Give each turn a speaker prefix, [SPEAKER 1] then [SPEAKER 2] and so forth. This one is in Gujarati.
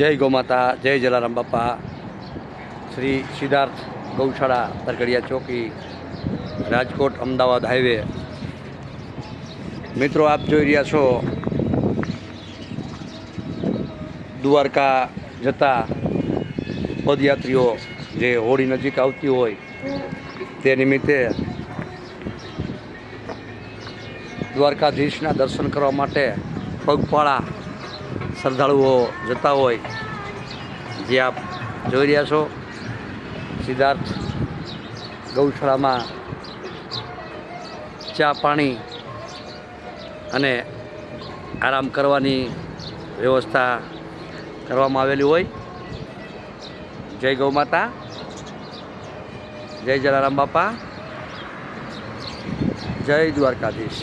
[SPEAKER 1] જય ગૌમાતા, જય જલારામ બાપા. શ્રી સિદ્ધાર્થ ગૌશાળા તરકડિયા ચોકી, રાજકોટ, અમદાવાદ હાઈવે. મિત્રો, આપ જોઈ રહ્યા છો દ્વારકા જતા પદયાત્રીઓ જે હોળી નજીક આવતી હોય, તે નિમિત્તે દ્વારકાધીશના દર્શન કરવા માટે પગપાળા શ્રદ્ધાળુઓ જતા હોય, જે આપ જોઈ રહ્યા છો, સિદ્ધાર્થ ગૌશાળામાં ચા પાણી અને આરામ કરવાની વ્યવસ્થા કરવામાં આવેલી હોય. જય ગૌ માતા, જય જલારામ બાપા, જય દ્વારકાધીશ.